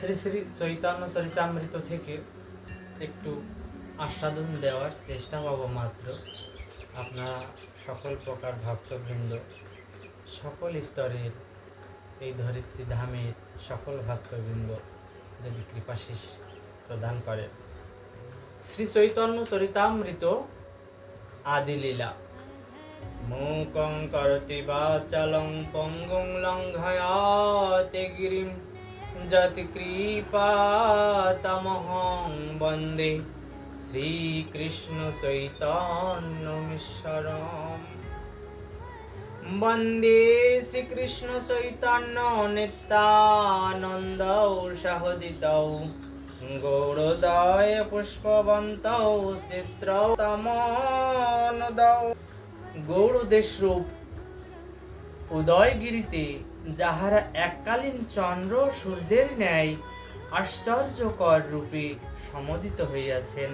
শ্রী শ্রী চৈতন্য চরিতামৃত থেকে একটু আস্বাদন দেওয়ার চেষ্টা পাবো মাত্র। আপনারা সকল প্রকার ভক্তবৃন্দ, সকল স্তরের এই ধরিত্রী ধামের সকল ভক্তবৃন্দ যদি কৃপাশিস প্রদান করেন। শ্রী চৈতন্য চরিতামৃত আদিলীলা মূকং করতি বাচালং পঙ্গুং লঙ্ঘয়াতে গিরিম। যতি কৃপাতমহং বন্দে শ্রীকৃষ্ণ চৈতন্য মিশ্বরম বন্দে শ্রীকৃষ্ণ চৈতন্য নিত্যানন্দ সহদিতৌ গৌরদয় পুষ্পবন্তৌ চিত্রতমনদৌ গৌরদেশরূপ উদয়গিরিতে যাহারা এককালীন চন্দ্র সূর্যের ন্যায় আশ্চর্যকর রূপে সমদিত হইয়াছেন।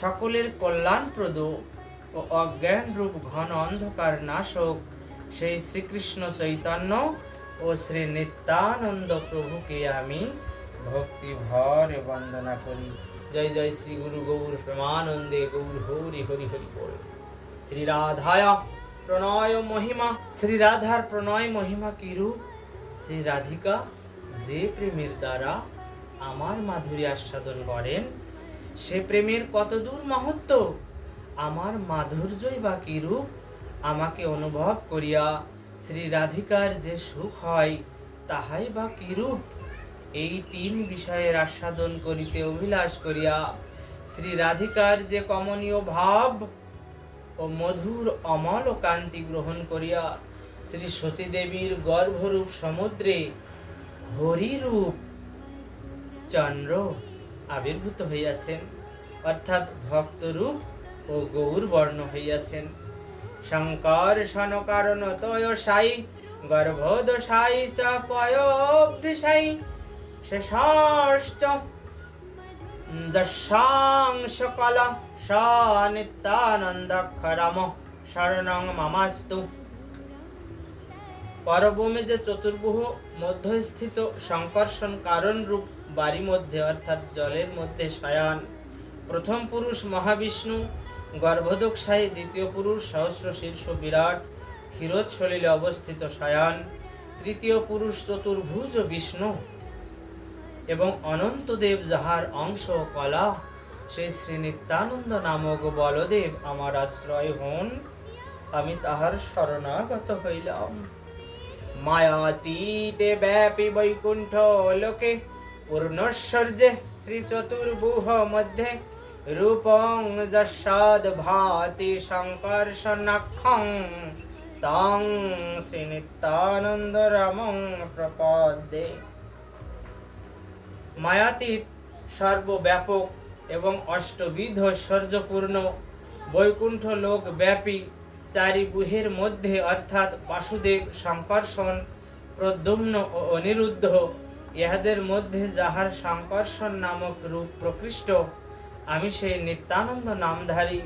সকলের কল্যাণপ্রদ ও অজ্ঞান রূপ ঘন অন্ধকার নাশক সেই শ্রীকৃষ্ণ চৈতন্য ও শ্রী নিত্যানন্দ প্রভুকে আমি ভক্তি ভরে বন্দনা করি। জয় জয় শ্রী গুরু গৌর প্রেমানন্দে গৌর হরি হরি হরি বল। শ্রী রাধায়া প্রণয় মহিমা, শ্রী রাধার প্রণয় মহিমা কি রূপ? শ্রী রাধিকা, যে প্রেমের দ্বারা আমার মাধুরী আস্বাদন করেন, সে প্রেমের কত দূর মহত্ব? আমার মাধুর্যই বা কি রূপ? আমাকে অনুভব করিয়া শ্রী রাধিকার যে সুখ হয়, তাহাই বা কি রূপ? এই তিন বিষয়ের আস্বাদন করিতে অভিলাষ করিয়া শ্রী রাধিকার যে কমনীয় ভাব ও মধুর অমল কান্তি গ্রহণ করিয়া শ্রী শশী দেবীর গর্ভরূপ সমুদ্রে হরিরূপ চন্দ্র আবির্ভূত হইয়াছেন। অর্থাৎ ভক্তরূপ ও গৌর বর্ণ হইয়াছেন। শঙ্কর সন কারণ তয় সাই, গর্ভদশাই সপয়োব্দিশাই শেষাশ্চ যশাংশকল স নিত্যানন্দক্ষরম শরণং মামাস্তু। পরভূমি যে চতুর্ভুহ মধ্যস্থিত সংকর্ষণ কারণ রূপ বাড়ি মধ্যে, অর্থাৎ জলের মধ্যে শয়ান। প্রথম পুরুষ মহাবিষ্ণু, গর্ভদোক্ষায় দ্বিতীয় পুরুষ সহস্র শীর্ষ বিরাট, ক্ষীরোদ সলিলে অবস্থিত শয়ান। তৃতীয় পুরুষ চতুর্ভুজ বিষ্ণু এবং অনন্তদেব যাহার অংশ কলা। সেই শ্রী নিত্যানন্দ নামক বলদেব আমার আশ্রয় হন। আমি তাহার শরণাগত হইলাম। মায়াতীতে ব্যাপী বৈকুণ্ঠ লোকে পূর্ণশ্বর্যে শ্রী চতুর্ভুহ মধ্যে রূপং যশাদ ভাতি শঙ্কর্ষণাক্ষং তং শ্রী নিত্যানন্দ রামং প্রপদ্যে মায়াতীত সর্বব্যাপক এবং অষ্টবিধ ঐশ্বর্যপূর্ণ বৈকুণ্ঠ লোক ব্যাপী চারি গুহের মধ্যে অর্থাৎ বাসুদেব শঙ্কর্ষণ প্রদ্যুম্ন ও অনিরুদ্ধ, ইহাদের মধ্যে যাহার শঙ্কর্ষণ নামক রূপ প্রকৃষ্ট, আমি সেই নিত্যানন্দ নামধারী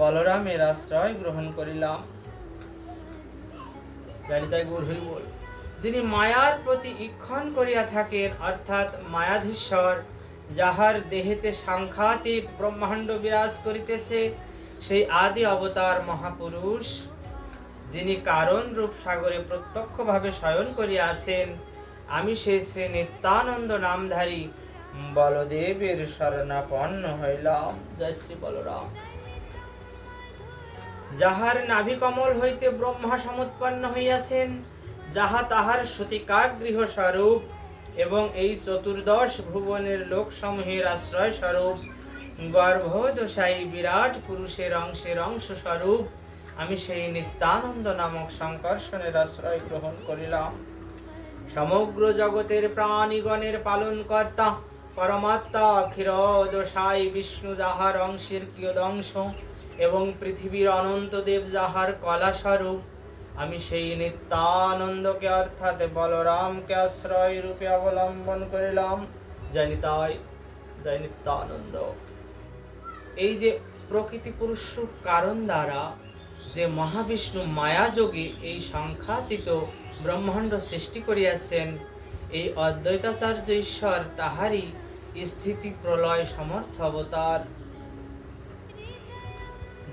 বলরামের আশ্রয় গ্রহণ করিলাম। যিনি মায়ার প্রতি ইক্ষণ করিয়া থাকেন, অর্থাৎ মায়াধীশ্বর যাহার দেহেতে সাংঘাতিক ব্রহ্মাণ্ড বিরাজ করিতেছে সেই আদি অবতার মহাপুরুষ যিনি কারণ রূপ সাগরে প্রত্যক্ষভাবে শয়ন করিয়া আছেন আমি সেই শ্রী নিত্যানন্দ নামধারী বলদেবের শরণাপন্ন হইলাম। জয় শ্রী বলরাম। যাহার নাভি কমল হইতে ব্রহ্মা সমুৎপন্ন হইয়াছেন যাহা তাহার সতিকাগৃহ স্বরূপ এবং এই চতুর্দশ ভুবনের লোকসমূহের আশ্রয় স্বরূপ গর্ভদশায়ী বিরাট পুরুষের অংশের অংশ স্বরূপ আমি সেই নিত্যানন্দ নামক সংকর্ষণের আশ্রয় গ্রহণ করিলাম। সমগ্র জগতের প্রাণীগণের পালনকর্তা, পরমাত্মা ক্ষীরদশাই বিষ্ণু যাহার অংশের কিয়দংশ এবং পৃথিবীর অনন্তদেব যাহার কলাস্বরূপ আমি সেই নিত্যানন্দকে অর্থাৎ বলরামকে আশ্রয় রূপে অবলম্বন করিলাম। জানি তাই জয় নিত্যানন্দ। এই যে প্রকৃতি পুরুষ কারণ দ্বারা যে মহাবিষ্ণু মায়াযোগে এই সংখ্যাতীত ব্রহ্মাণ্ড সৃষ্টি করিয়াছেন, এই অদ্বৈতাচার্য ঈশ্বর তাহারই স্থিতি প্রলয় সমর্থ অবতার।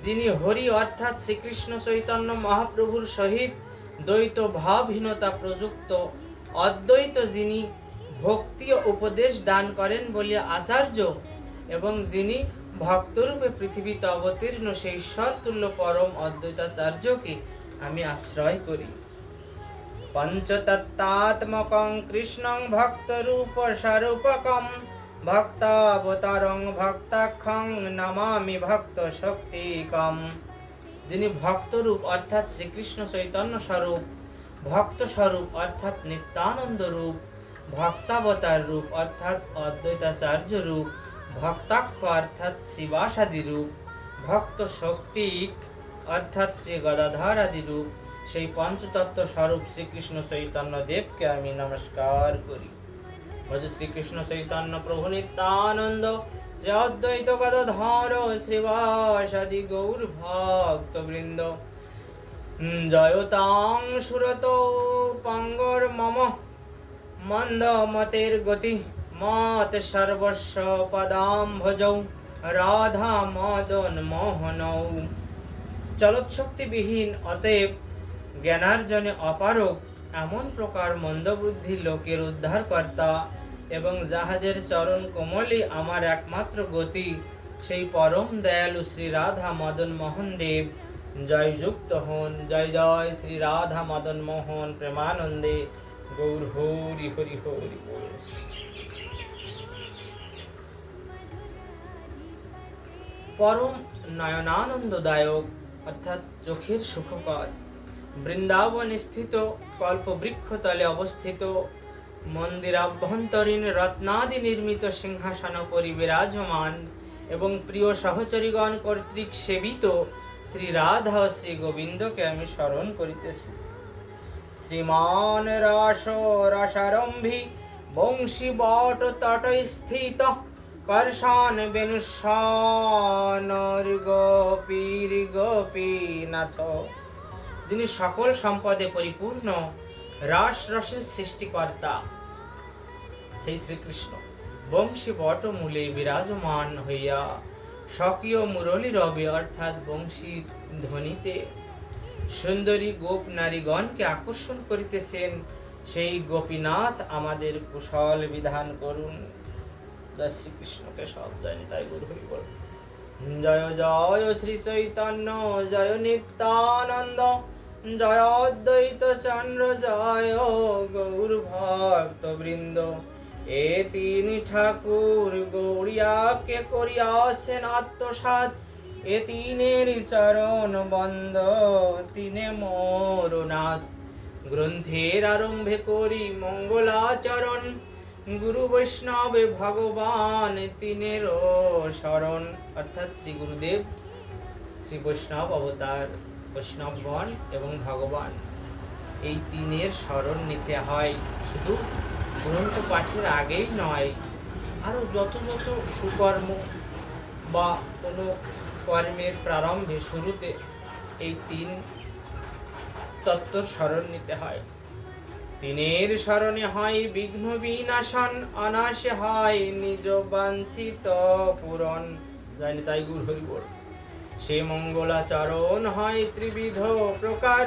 যিনি হরি অর্থাৎ শ্রীকৃষ্ণ চৈতন্য মহাপ্রভুর সহিত দ্বৈত ভাবহীনতা প্রযুক্ত অদ্বৈত যিনি ভক্তি ও উপদেশ দান করেন বলে আচার্য এবং যিনি ভক্তরূপে পৃথিবীতে অবতীর্ণ সেই ঈশ্বর তুল্য পরম অদ্বৈতাচার্যকে আমি আশ্রয় করি। পঞ্চতত্ত্বাত্মকং কৃষ্ণং ভক্তরূপ স্বরূপকম ভক্তাবতারং ভক্তাক্ষং নমামি ভক্ত শক্তিকম যিনি ভক্তরূপ অর্থাৎ শ্রীকৃষ্ণ চৈতন্য স্বরূপ ভক্ত স্বরূপ অর্থাৎ নিত্যানন্দ রূপ, ভক্তাবতার রূপ অর্থাৎ অদ্বৈতাচার্য রূপ, ভক্তাক্ষ অর্থাৎ শ্রীবাসাদি রূপ ভক্ত শক্তিক অর্থাৎ শ্রী গদাধর আদি রূপ, সেই পঞ্চতত্ত্ব স্বরূপ শ্রীকৃষ্ণ চৈতন্য দেবকে আমি নমস্কার করি। ভজ শ্রীকৃষ্ণ চৈতন্য প্রভু নিত্যানন্দ, শ্রী অদ্বৈত গদাধর শ্রীবাসাদি গৌর ভক্ত বৃন্দ জয়তাং সুরত পাঙ্গর মম, মন্দ মতের গতি, মত সর্বস্ব পদাম ভজৌ, রাধা মদন মোহনৌ। চলৎশক্তিবিহীন অতএব জ্ঞানার্জনে অপারক এমন প্রকার মন্দবুদ্ধি লোকের উদ্ধারকর্তা এবং যাহাদের চরণ কোমলই আমার একমাত্র গতি, সেই পরম দয়ালু শ্রী রাধা মদন মোহন দেব। জয় যুক্ত হন, জয় জয় শ্রী রাধা মদন মোহন প্রেমানন্দে। গৌর হরি হরি হরি পরম নয়নানন্দদায়ক, অর্থাৎ চোখের সুখকর। বৃন্দাবন স্থিত কল্পবৃক্ষ তলে অবস্থিত মন্দির অভ্যন্তরীণ রত্নাদি নির্মিত সিংহাসন পরি বিরাজমান এবং প্রিয় সহচরীগণ কর্তৃক সেবিত শ্রী রাধা ও শ্রী গোবিন্দকে আমি স্মরণ করিতেছি। শ্রীমান রাস রসারম্ভী বংশী বট তট স্থিত কর্ষণ বেনুষানর গোপীর গোপীনাথ। যিনি সকল সম্পদে পরিপূর্ণ রাস রসের সৃষ্টিকর্তা সেই শ্রীকৃষ্ণ। বংশী বটমূলে বিরাজমান হইয়া স্বকীয় মুরলী রবে, অর্থাৎ বংশী ধ্বনিতে সুন্দরী গোপ নারীগণকে আকর্ষণ করিতেছেন, সেই গোপীনাথ আমাদের কুশল বিধান করুন। শ্রীকৃষ্ণকে সব জানি, তাই গুরু হরি বল। জয় জয় শ্রী চৈতন্য, জয় নিত্যানন্দ জয় অদ্বৈত চন্দ্র জয় গৌর ভক্ত বৃন্দ। এ তিন ঠাকুর গৌরিয়াকে করিয়াছেন আত্মসাত এ তিনের চরণ বন্ধ, তিনে মোর নাথ গ্রন্থের আরম্ভে করি মঙ্গলাচরণ। গুরু বৈষ্ণবে ভগবান, তিনের শরণ। অর্থাৎ শ্রী গুরুদেব, শ্রী বৈষ্ণব অবতার। বৈষ্ণবগণ এবং ভগবান। এই তিনের স্মরণ নিতে হয়। শুধু গ্রন্থ পাঠের আগেই নয়, আরও যত যত সুকর্ম বা কোনো কর্মের প্রারম্ভে শুরুতে এই তিন তত্ত্বর স্মরণ নিতে হয়। তিনের স্মরণে হয় বিঘ্ন বিনাশন, অনাশে হয় নিজ বাঞ্ছিত পূরণ। জানি তাই গুরু হরি বল সে মঙ্গলাচরণ হয় ত্রিবিধ প্রকার।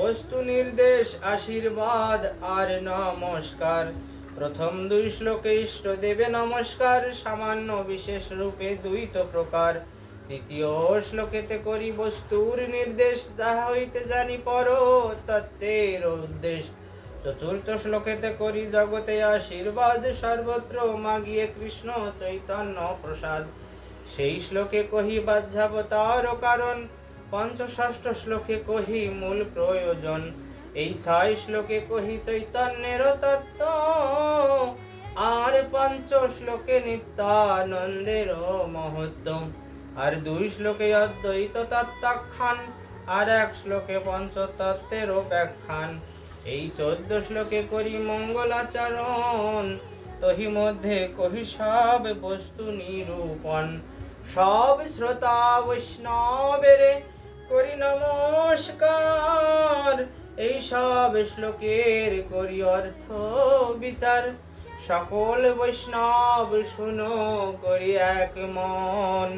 বস্তু নির্দেশ, আশীর্বাদ আর নমস্কার। প্রথম দুই শ্লোকে ইষ্ট দেবে নমস্কার, সামান্য বিশেষ রূপে দুইত প্রকার। দ্বিতীয় শ্লোকেতে করি বস্তুর নির্দেশ, যাহা হইতে জানি পর তত্ত্বের উদ্দেশ। চতুর্থ শ্লোকেতে করি জগতে আশীর্বাদ, সর্বত্র মাগিয়ে কৃষ্ণ চৈতন্য প্রসাদ। সেই শ্লোকে কহি বাহ্যাবতার কারণ, পঞ্চষষ্ঠ শ্লোকে কহি মূল প্রয়োজন। এই ছয় শ্লোকে কহি চৈতন্যের তত্ত্ব, আর পঞ্চ শ্লোকে নিত্যানন্দের মহত্ব। আর দুই শ্লোকে অদ্বৈত তত্ত্বাখ্যান, আর এক শ্লোকে পঞ্চতত্ত্বের ব্যাখ্যান। এই চোদ্দ শ্লোকে করি মঙ্গলাচরণ তহি মধ্যে কহি সব বস্তু নিরূপণ। সব শ্রোতা বৈষ্ণবের করি নমস্কার। এই সব শ্লোকের করি অর্থ বিচার। সকল বৈষ্ণব শুনো করি এক মন।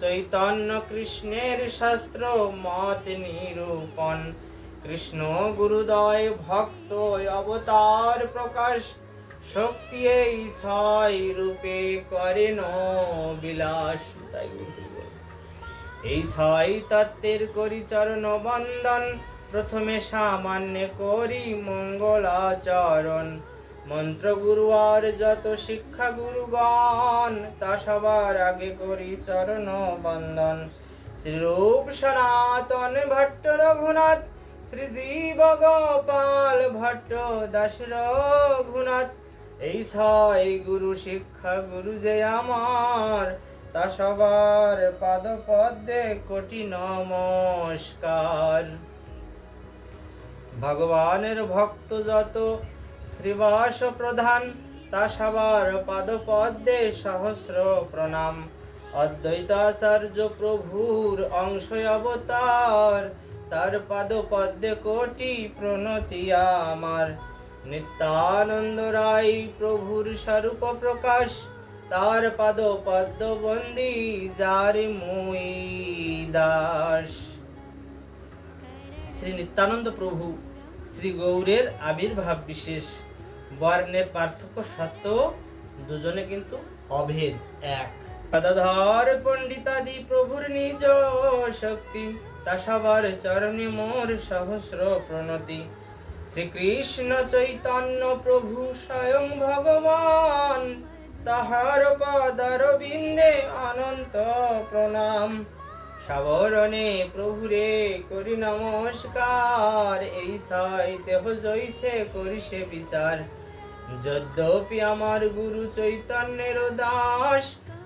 চৈতন্য কৃষ্ণের শাস্ত্র মত নিরূপণ। কৃষ্ণ গুরুদয় ভক্ত অবতার প্রকাশ। শক্তি এই ছয় রূপে করেন বিলাস এই ছয় তত্ত্বের করি চরণ বন্দন প্রথমে সামান্য করি মঙ্গলাচরণ। মন্ত্র গুরু আর যত শিক্ষা গুরুগণ তা সবার আগে করি চরণ বন্দন শ্রীরূপ সনাতন ভট্ট রঘুনাথ শ্রী গোপাল ভট্ট দাস রঘুনাথ। এই ছয় গুরু শিক্ষা গুরু যে আমার তা সবার পাদ পদ্মে কোটি নমস্কার। ভগবানের ভক্ত যত, শ্রীবাস প্রধান, তা সবার পাদ পদ্মে সহস্র প্রণাম। অদ্বৈতাচার্য প্রভুর অংশ অবতার তার পাদ পদ্মে কোটি প্রণতি আমার। নিত্যানন্দ রায় প্রভুর স্বরূপ প্রকাশ তার পাদ পদ্ম বন্দি যার মুই দাস শ্রী নিত্যানন্দ প্রভু, শ্রী গৌরের আবির্ভাব বিশেষ। বর্ণের পার্থক্য সত্ত্বেও দুজনে কিন্তু অভেদ এক। গদাধর পণ্ডিতাদি প্রভুর নিজ শক্তি, তা সবার চরণে মোর সহস্র প্রণতি। শ্রীকৃষ্ণ চৈতন্য প্রভু স্বয়ং ভগবান তাহার পাদার বিন্দে অনন্ত প্রণাম। সাবরণে প্রভুরে করি নমস্কার, এই ছয় দেহ জৈসে করিসে বিচার। যদ্যপি আমার গুরু চৈতন্যের দাস,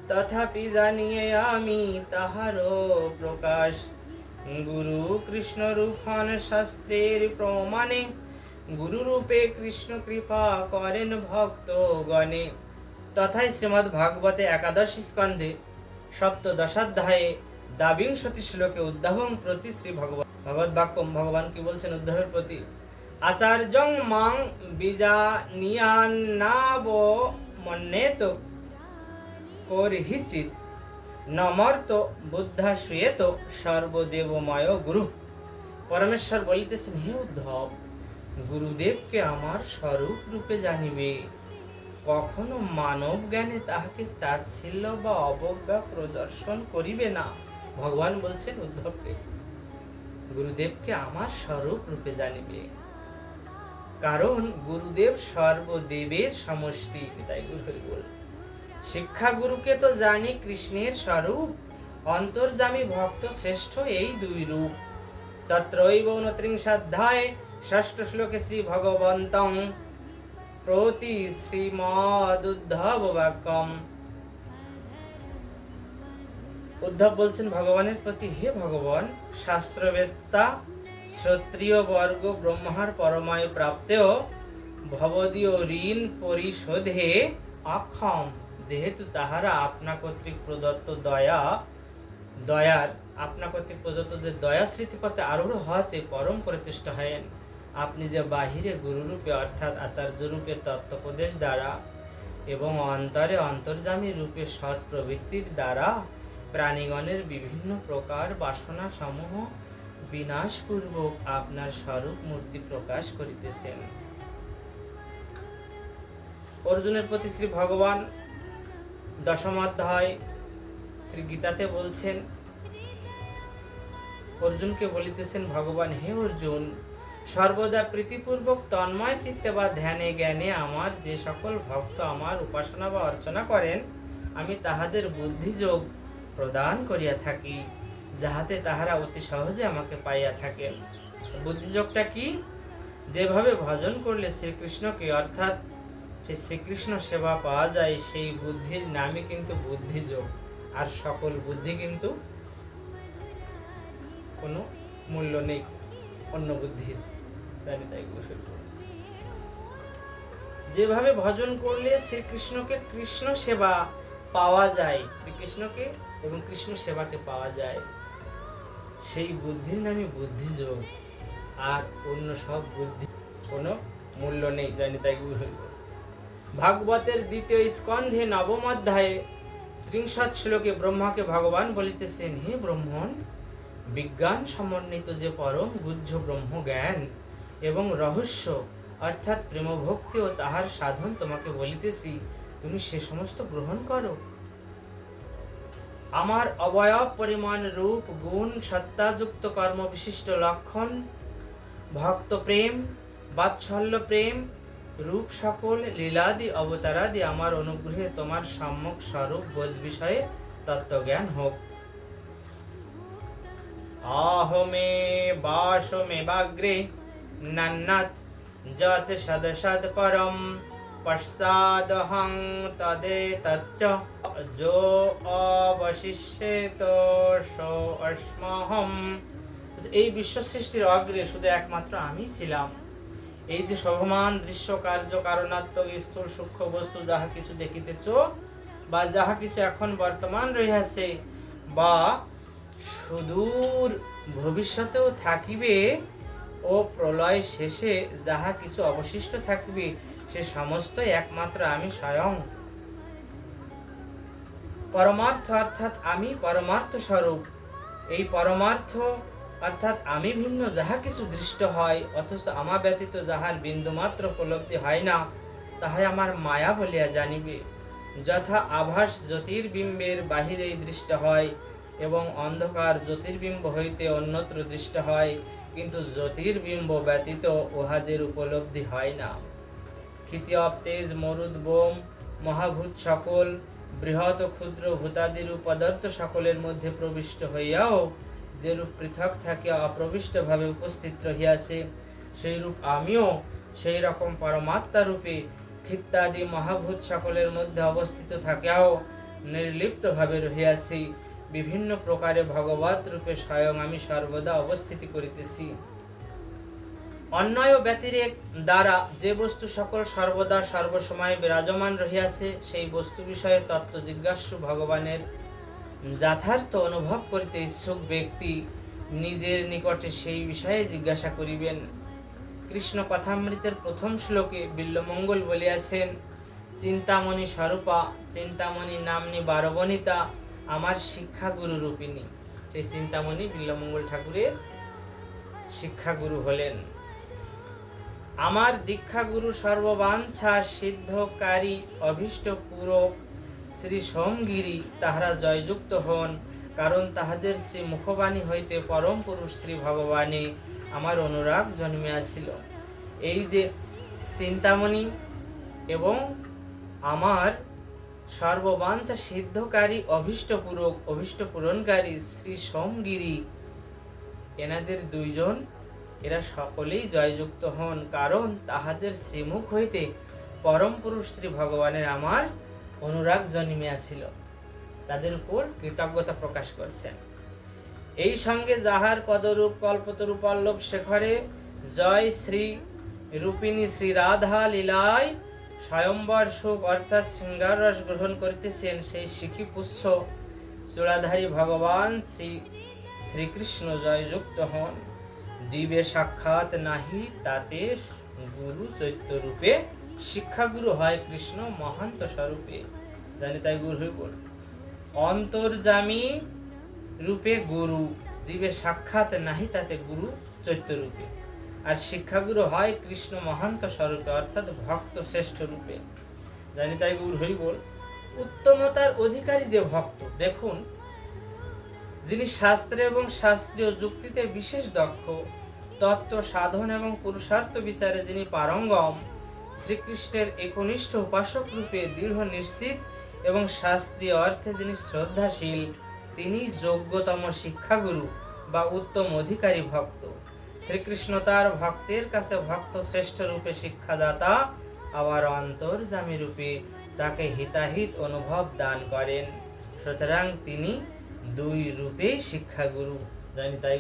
তথাপি জানিয়ে আমি তাহারও প্রকাশ। গুরু কৃষ্ণ রূপন শাস্ত্রের প্রমাণে গুরু রূপে কৃষ্ণ কৃপা করেন ভক্ত গণে তথায় শ্রীমদ্ ভাগবতে একাদশ স্কন্ধে সপ্তদশাধ্যায়ে দাবিংশতি শ্লোকে উদ্ধাবং প্রতি শ্রী ভগবান ভগবত বাক্য ভগবান কি বলছেন উদ্ধাবের প্রতি? আচার্যং মাং বীজা নিয়ান্নাব মন্যেত করহিচিত নমর্ত বুদ্ধা শ্রুয়েত সর্বদেবময় গুরু। পরমেশ্বর বলিতেছেন, হে উদ্ধব, গুরুদেবকে আমার স্বরূপ রূপে জানিবে। কখনো মানব জ্ঞানে তাহাকে তাচ্ছিল্য বা অবজ্ঞা প্রদর্শন করিবে না। ভগবান বলছেন, উদ্ধবকে, গুরুদেবকে আমার স্বরূপ রূপে জানিবে। কারণ গুরুদেব সর্বদেবের সমষ্টি। তাই গুরু শিক্ষা গুরুকে তো জানি কৃষ্ণের স্বরূপ। অন্তর্জামী ভক্ত শ্রেষ্ঠ এই দুই রূপ। তত্রৈব ঊনত্রিংশাধ্যায়ে ষষ্ঠ শ্লোকে শ্রী ভগবন্তং প্রতি শ্রীমদুদ্ধব বাক্যম উদ্ধব বলছেন, ভগবানের প্রতি হে ভগবান, শাস্ত্রবেত্তা, শ্রোত্রিয় বর্গ, ব্রহ্মার পরমায়ু প্রাপ্তেও ভবদীয় ঋণ পরিশোধে অক্ষম। যেহেতু তাহারা আপনা কর্তৃক প্রদত্ত দয়া, দয়ার, আপনা কর্তৃক প্রদত্ত যে দয়া স্মৃতিপথে আরূঢ় হওয়াতে পরম প্রতিষ্ঠ হেন আপনি যে বাহিরে গুরুরূপে অর্থাৎ আচার্য রূপে তত্ত্বোপদেশ দ্বারা এবং অন্তরে অন্তর্জামী রূপে সৎ প্রবৃত্তির দ্বারা প্রাণীগণের বিভিন্ন প্রকার বাসনা সমূহ বিনাশপূর্বক আপনার স্বরূপ মূর্তি প্রকাশ করিতেছেন। অর্জুনের প্রতি শ্রী ভগবান দশম অধ্যায় শ্রী গীতাতে বলছেন, অর্জুনকে বলিতেছেন, ভগবান, হে অর্জুন সর্বদা প্রীতিপূর্বক তন্ময় চিত্তে বা ধ্যানে জ্ঞানে আমার যে সকল ভক্ত আমার উপাসনা বা অর্চনা করেন, আমি তাহাদের বুদ্ধিযোগ প্রদান করিয়া থাকি, যাহাতে তাহারা অতি সহজে আমাকে পাইয়া থাকেন বুদ্ধিযোগটা কি? যেভাবে ভজন করলে শ্রীকৃষ্ণকে, অর্থাৎ সে শ্রীকৃষ্ণ সেবা পাওয়া যায়, সেই বুদ্ধির নামই কিন্তু বুদ্ধিযোগ। আর সকল বুদ্ধি কিন্তু কোনো মূল্য নেই, অন্য বুদ্ধির। জানি তাই গোসল করুন। যেভাবে ভজন করলে শ্রীকৃষ্ণকে কৃষ্ণ সেবা পাওয়া যায়, শ্রীকৃষ্ণকে এবং কৃষ্ণ সেবাকে পাওয়া যায়, সেই বুদ্ধির নামই বুদ্ধিযোগ আর অন্য সব বুদ্ধি কোনো মূল্য নেই জানি তাই ভাগবতের দ্বিতীয় স্কন্ধে নবম অধ্যায়ে ত্রিংশত শ্লোকে ব্রহ্মাকে ভগবান বলিতেছেন, হে ব্রহ্মণ, বিজ্ঞান সমন্বিত যে পরম গুহ্য ব্রহ্ম জ্ঞান এবং রহস্য, অর্থাৎ প্রেমভক্তি ও তাহার সাধন তোমাকে বলিতেছি, তুমি সে সমস্ত গ্রহণ করো। আমার অবয়ব পরিমাণ রূপ, গুণ সত্তাযুক্ত কর্ম বিশিষ্ট লক্ষণ, ভক্ত প্রেম, বাৎসল্য প্রেম, রূপ সকল লীলাদি, অবতারাদি আমার অনুগ্রহে তোমার সম্যক স্বরূপ বোধ বিষয়ে তত্ত্বজ্ঞান হোক। আহমে, বাসমে, বাগ্রে নন্নাত যত সদসদ পরম পশ্চাদহং তদে তচ্চ। যো অবশিষ্যেত অস্মহম। এই বিশ্ব সৃষ্টির অগ্রে শুধু একমাত্র আমি ছিলাম। এই যে শোভমান দৃশ্য কার্য কারণাত্মক স্থূল সূক্ষ্ম বস্তু যাহা কিছু দেখিতেছ বা যাহা কিছু এখন বর্তমান রহিয়াছে বা সুদূর ভবিষ্যতেও থাকিবে ও প্রলয় শেষে যাহা কিছু অবশিষ্ট থাকবে, সে সমস্ত একমাত্র আমি স্বয়ং। পরমার্থ অর্থাৎ আমি পরমার্থ স্বরূপ। এই পরমার্থ অর্থাৎ আমি ভিন্ন, যাহা কিছু দৃষ্ট হয়, অথচ আমা ব্যতীত যাহার বিন্দুমাত্র উপলব্ধি হয় না, তাহাই আমার মায়া বলিয়া জানিবে। যথা আভাস জ্যোতির্বিম্বের বাহিরেই দৃষ্ট হয়, এবং অন্ধকার জ্যোতির্বিম্ব হইতে অন্যত্র দৃষ্ট হয় কিন্তু জ্যোতির্বিম্ব ব্যতীত উহাদের উপলব্ধি হয় না। ক্ষিতিয়ব তেজ মরুদ, বোম, মহাভূত সকল, বৃহৎ ক্ষুদ্র ভূতাদিরূপ পদার্থ সকলের মধ্যে প্রবিষ্ট হইয়াও যেরূপ পৃথক থাকিয়া অপ্রবিষ্টভাবে উপস্থিত রহিয়াছে, সেইরূপ আমিও সেই রকম পরমাত্মা রূপে ক্ষিত্তাদি মহাভূত সকলের মধ্যে অবস্থিত থাকিয়াও নির্লিপ্তভাবে রহিয়াছি। বিভিন্ন প্রকারে ভগবত রূপে স্বয়ং আমি সর্বদা অবস্থিতি করিতেছি। অন্যয় ব্যতিরেক দ্বারা যে বস্তু সকল সর্বদা সর্বসময় বিরাজমান রহিয়াছে, সেই বস্তু বিষয়ে তত্ত্ব জিজ্ঞাসু ভগবানের যথার্থ অনুভব করিতে ইচ্ছুক ব্যক্তি নিজের নিকটে সেই বিষয়ে জিজ্ঞাসা করিবেন। কৃষ্ণ কথামৃতের প্রথম শ্লোকে বিল্লমঙ্গল বলিয়াছেন, চিন্তামণি স্বরূপা, চিন্তামণি নামনি বারবনিতা আমার শিক্ষাগুরু রূপিণী। সেই চিন্তামণি বিল্লমঙ্গল ঠাকুরের শিক্ষাগুরু হলেন। আমার দীক্ষাগুরু সর্ববাঞ্ছা সিদ্ধকারী অভীষ্ট পূরক শ্রী সোমগিরি, তাহারা জয়যুক্ত হন, কারণ তাহাদের শ্রী মুখবাণী হইতে পরম পুরুষ শ্রী ভগবানে আমার অনুরাগ জন্মিয়াছিল। এই যে চিন্তামণি এবং আমার সর্ববাঞ্ছা সিদ্ধকারী, অভীষ্টপূরক অভীষ্ট পূরণকারী শ্রী সোমগিরি। এনাদের দুইজন, এরা সকলেই জয়যুক্ত হন, কারণ তাহাদের শ্রীমুখ হইতে পরম পুরুষ শ্রী ভগবানের আমার অনুরাগ জন্মিয়াছিল। তাদের উপর কৃতজ্ঞতা প্রকাশ করছেন। এই সঙ্গে যাহার পদরূপ কল্পতরূপ পল্লব শেখরে, জয় শ্রী রূপিণী শ্রী রাধা লীলায় স্বয়ম্বর সুখ অর্থাৎ শৃঙ্গার রস গ্রহণ করিতেছেন সেই শিখি পুষ্য চূড়াধারী ভগবান শ্রী শ্রীকৃষ্ণ জয়যুক্ত হন। জীবে সাক্ষাৎ নাহি, তাতে গুরু চৈত্য রূপে শিক্ষাগুরু হয় কৃষ্ণ মহান্ত স্বরূপে। জানি তাই গুরু হয়ে বল অন্তর্জামী রূপে গুরু, জীবে সাক্ষাৎ নাহি, তাতে গুরু চৈত্য রূপে। আর শিক্ষাগুরু হয় কৃষ্ণ মহান্ত স্বরূপে, অর্থাৎ ভক্ত শ্রেষ্ঠ রূপে। জানি তাই গুরু হরি বল, উত্তমতার অধিকারী যে ভক্ত, দেখুন, যিনি শাস্ত্রে এবং শাস্ত্রীয় যুক্তিতে বিশেষ দক্ষ, তত্ত্ব, সাধন এবং পুরুষার্থ বিচারে যিনি পারঙ্গম, শ্রীকৃষ্ণের একনিষ্ঠ উপাসক রূপে দৃঢ়, নিশ্চিত এবং শাস্ত্রীয় অর্থে যিনি শ্রদ্ধাশীল তিনি যোগ্যতম শিক্ষাগুরু বা উত্তম অধিকারী ভক্ত। শ্রীকৃষ্ণ তার ভক্তের কাছে ভক্ত শ্রেষ্ঠ রূপে শিক্ষাদাতা, আবার অন্তর্জামী রূপে তাকে হিতাহিত অনুভব দান করেন। সুতরাং তিনি দুই রূপে শিক্ষাগুরু। জানি তাই